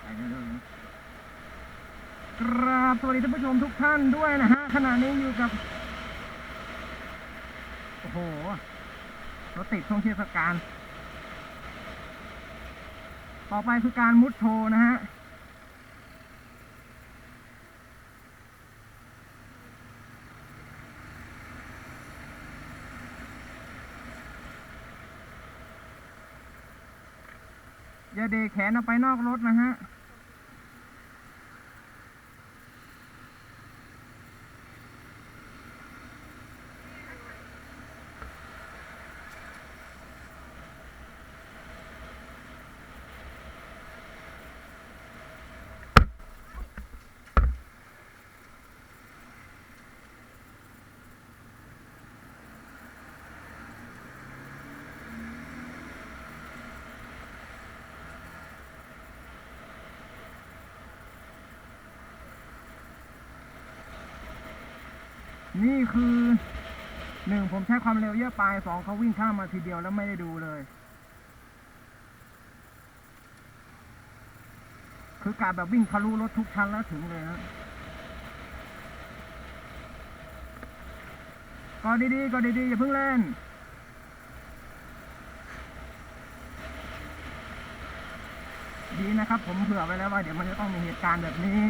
ไปเรื่อยๆกราบสวัสดีท่านผู้ชมทุกท่านด้วยนะฮะขณะนี้อยู่กับ โอ้โหรถติดช่วงเทศกาลต่อไปคือการมุดโชว์นะฮะ อย่าเดแขนออกไปนอกรถนะฮะ นี่คือหนึ่งผมใช้ความเร็วเยอะไปสองเขาวิ่งข้ามมาทีเดียวแล้วไม่ได้ดูเลยคือการแบบวิ่งทะลุรถทุกชั้นแล้วถึงเลยนะก็ดีๆก็ดีๆอย่าเพิ่งเล่น ดีนะครับผมเผื่อไว้แล้วว่าเดี๋ยวมันจะต้องมีเหตุการณ์แบบนี้